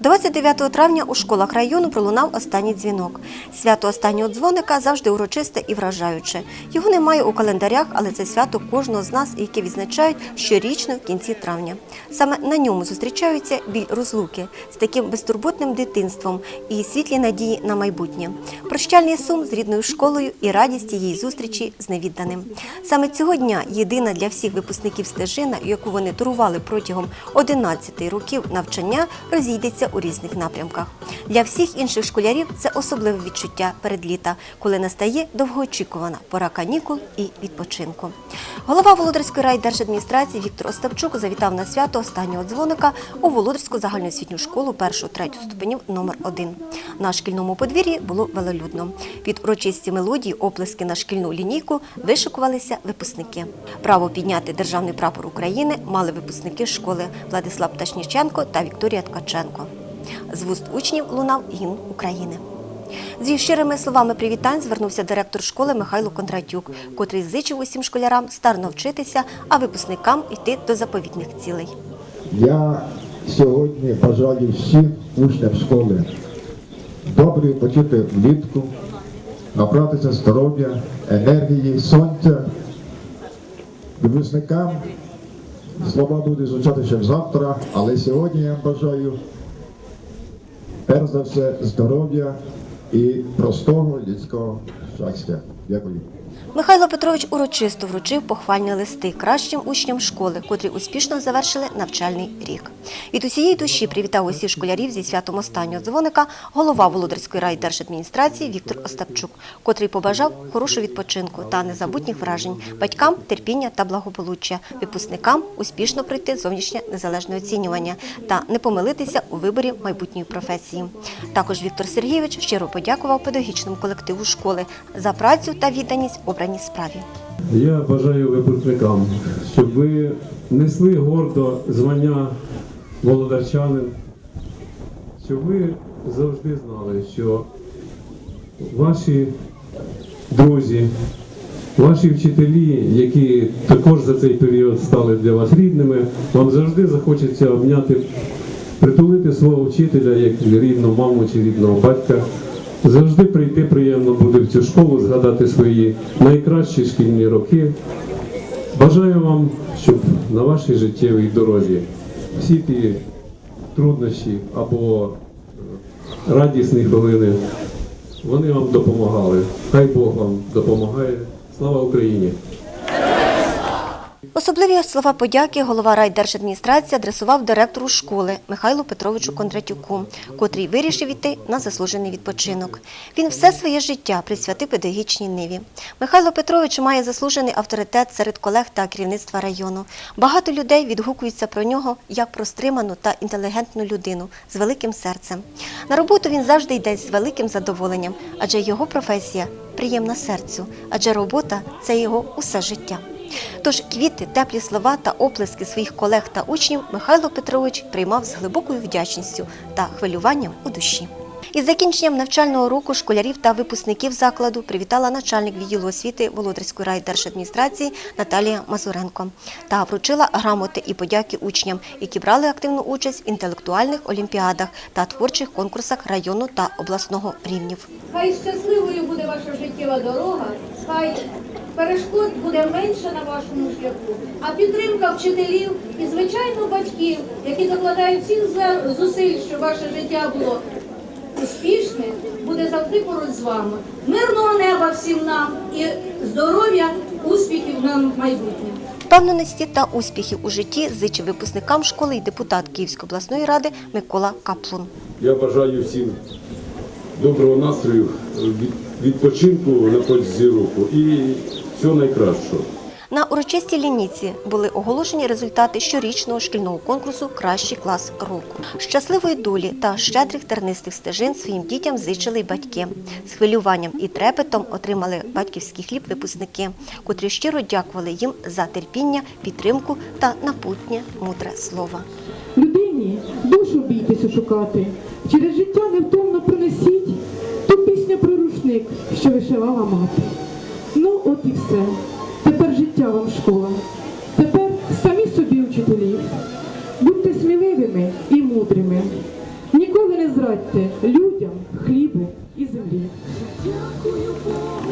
29 травня у школах району пролунав останній дзвінок. Свято останнього дзвоника завжди урочисте і вражаюче. Його немає у календарях, але це свято кожного з нас, яке відзначають щорічно в кінці травня. Саме на ньому зустрічаються біль розлуки з таким безтурботним дитинством і світлі надії на майбутнє. Прощальний сум з рідною школою і радість її зустрічі з невідданим. Саме цього дня єдина для всіх випускників стежина, яку вони турували протягом 11 років навчання, розійдеться у різних напрямках. Для всіх інших школярів це особливе відчуття перед літа, коли настає довгоочікувана пора канікул і відпочинку. Голова Володарської райдержадміністрації Віктор Остапчук завітав на свято останнього дзвоника у Володарську загальноосвітню школу першого-третього ступенів номер 1 На шкільному подвір'ї було велолюдно. Під урочисті мелодії, оплески на шкільну лінійку вишикувалися випускники. Право підняти державний прапор України мали випускники школи Владислав Пташніченко та Вікторія Ткаченко. З вуст учнів лунав гімн України. Зі щирими словами привітань звернувся директор школи Михайло Кондратюк, котрий зичив усім школярам старно вчитися, а випускникам йти до заповітних цілей. Я сьогодні бажаю всім учням школи добре почути влітку, набратися здоров'я, енергії, сонця. Випускникам слова будуть звучати ще завтра, але сьогодні я бажаю перш за все здоров'я і простого людського щастя. Дякую. Михайло Петрович урочисто вручив похвальні листи кращим учням школи, котрі успішно завершили навчальний рік. Від усієї душі привітав усіх школярів зі святом останнього дзвоника голова Володарської райдержадміністрації Віктор Остапчук, котрий побажав хорошого відпочинку та незабутніх вражень, батькам терпіння та благополуччя, випускникам успішно пройти зовнішнє незалежне оцінювання та не помилитися у виборі майбутньої професії. Також Віктор Сергійович щиро подякував педагогічному колективу школи за працю та відданість обраній справі. Я бажаю випускникам, щоб ви несли гордо звання володарчанин, щоб ви завжди знали, що ваші друзі, ваші вчителі, які також за цей період стали для вас рідними, вам завжди захочеться обняти, притулити свого вчителя як рідну маму чи рідного батька. Завжди прийти приємно буде в цю школу, згадати свої найкращі шкільні роки. Бажаю вам, щоб на вашій життєвій дорозі всі ті труднощі або радісні хвилини, вони вам допомагали. Хай Бог вам допомагає. Слава Україні! Особливі слова подяки голова райдержадміністрації адресував директору школи Михайлу Петровичу Кондратюку, котрий вирішив іти на заслужений відпочинок. Він все своє життя присвятив педагогічній ниві. Михайло Петрович має заслужений авторитет серед колег та керівництва району. Багато людей відгукуються про нього як про стриману та інтелігентну людину з великим серцем. На роботу він завжди йде з великим задоволенням, адже його професія приємна серцю, адже робота це його усе життя. Тож квіти, теплі слова та оплески своїх колег та учнів Михайло Петрович приймав з глибокою вдячністю та хвилюванням у душі. Із закінченням навчального року школярів та випускників закладу привітала начальник відділу освіти Володарської райдержадміністрації Наталія Мазуренко та вручила грамоти і подяки учням, які брали активну участь в інтелектуальних олімпіадах та творчих конкурсах району та обласного рівнів. Хай щасливою буде ваша життєва дорога, хай перешкод буде менше на вашому шляху, а підтримка вчителів і, звичайно, батьків, які докладають всіх за- зусиль, щоб ваше життя було успішне, буде завжди поруч з вами. Мирного неба всім нам і здоров'я, успіхів нам в майбутнє. Впевненості та успіхів у житті зичив випускникам школи і депутат Київської обласної ради Микола Каплун. Я бажаю всім доброго настрою, від- відпочинку на протязі року і всього найкращого. На урочистій лінійці були оголошені результати щорічного шкільного конкурсу Кращий клас року. Щасливої долі та щедрих тернистих стежин своїм дітям зичили й батьки. З хвилюванням і трепетом отримали батьківський хліб випускники, котрі щиро дякували їм за терпіння, підтримку та напутнє мудре слово. Людині душу бійтеся шукати. Через життя невтомно пронесіть ту пісню про рушник, що вишивала мати. Ну, от і все. Тепер життя вам школа. Тепер самі собі вчителі. Будьте сміливими і мудрими. Ніколи додайте людям хлібу і землі. Дякую не.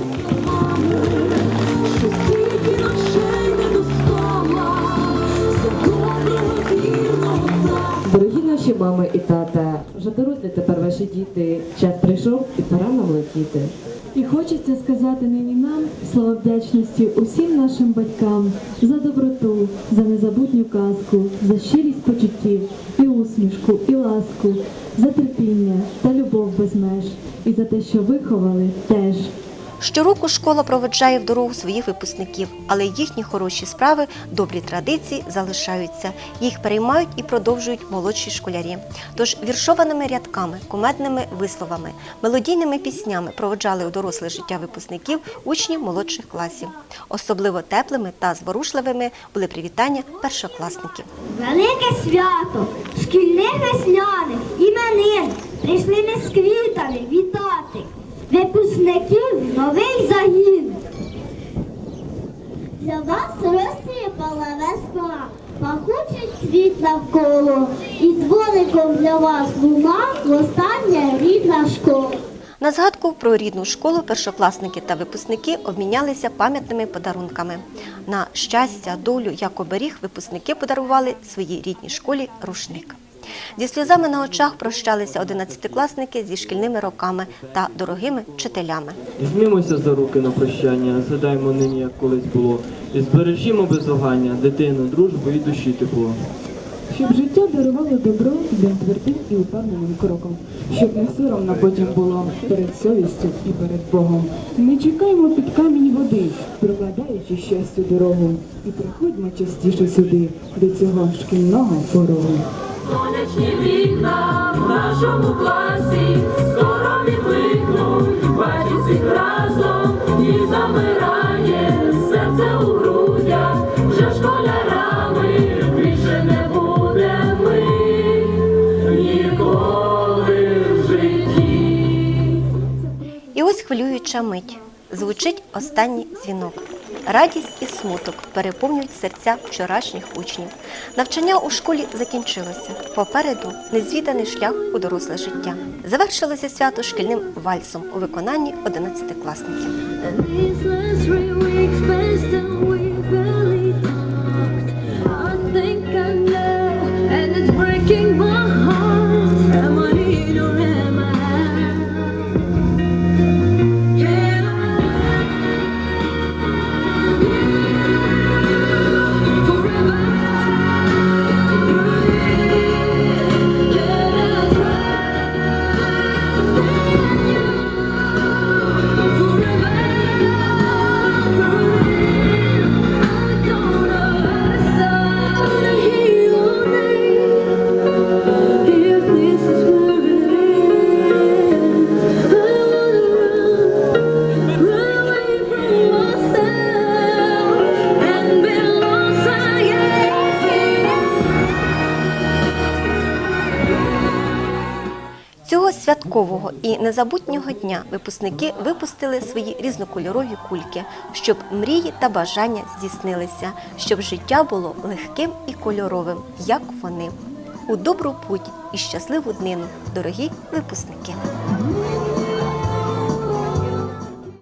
Дорогі наші мами і тата, вже дорослі тепер ваші діти. Час прийшов і пора нам летіти. І хочеться сказати нині нам слова вдячності усім нашим батькам за доброту, за незабутню казку, за щирість почуттів, і усмішку, і ласку, за терпіння та любов без меж, і за те, що виховали теж. Щороку школа проведжає в дорогу своїх випускників, але їхні хороші справи, добрі традиції залишаються. Їх переймають і продовжують молодші школярі. Тож віршованими рядками, кумедними висловами, мелодійними піснями проведжали у доросле життя випускників учнів молодших класів. Особливо теплими та зворушливими були привітання першокласників. Велике свято, шкільне весняне, іменин, прийшли ми з квітами вітати. Випускників новий загін. Для вас розсипала весна, пахучий світ навколо, і дзвоником для вас луна остання рідна школа. На згадку про рідну школу першокласники та випускники обмінялися пам'ятними подарунками. На щастя, долю як оберіг випускники подарували своїй рідній школі рушник. Зі сльозами на очах прощалися одинадцятикласники зі шкільними роками та дорогими вчителями. Візьмімося за руки на прощання, згадаймо нині, як колись було, і збережімо без вагання дитину, дружбу і душі тепло. Щоб життя дарувало добро тим твердим і упевненим кроком, щоб не соромно потім було перед совістю і перед Богом. Не чекаймо під камінь води, прокладаючи щастю дорогу, і приходьмо частіше сюди, до цього шкільного порогу. Сонячні вікна в нашому класі, скоро відвикнуть, бачить всіх разом, і замирає серце у грудях, вже школярами більше не будемо ми ніколи в житті. І ось хвилююча мить. Звучить останній дзвінок. Радість і смуток переповнюють серця вчорашніх учнів. Навчання у школі закінчилося. Попереду незвіданий шлях у доросле життя. Завершилося свято шкільним вальсом у виконанні 11-класників. Святкового і незабутнього дня випускники випустили свої різнокольорові кульки, щоб мрії та бажання здійснилися, щоб життя було легким і кольоровим, як вони. У добру путь і щасливу днину, дорогі випускники!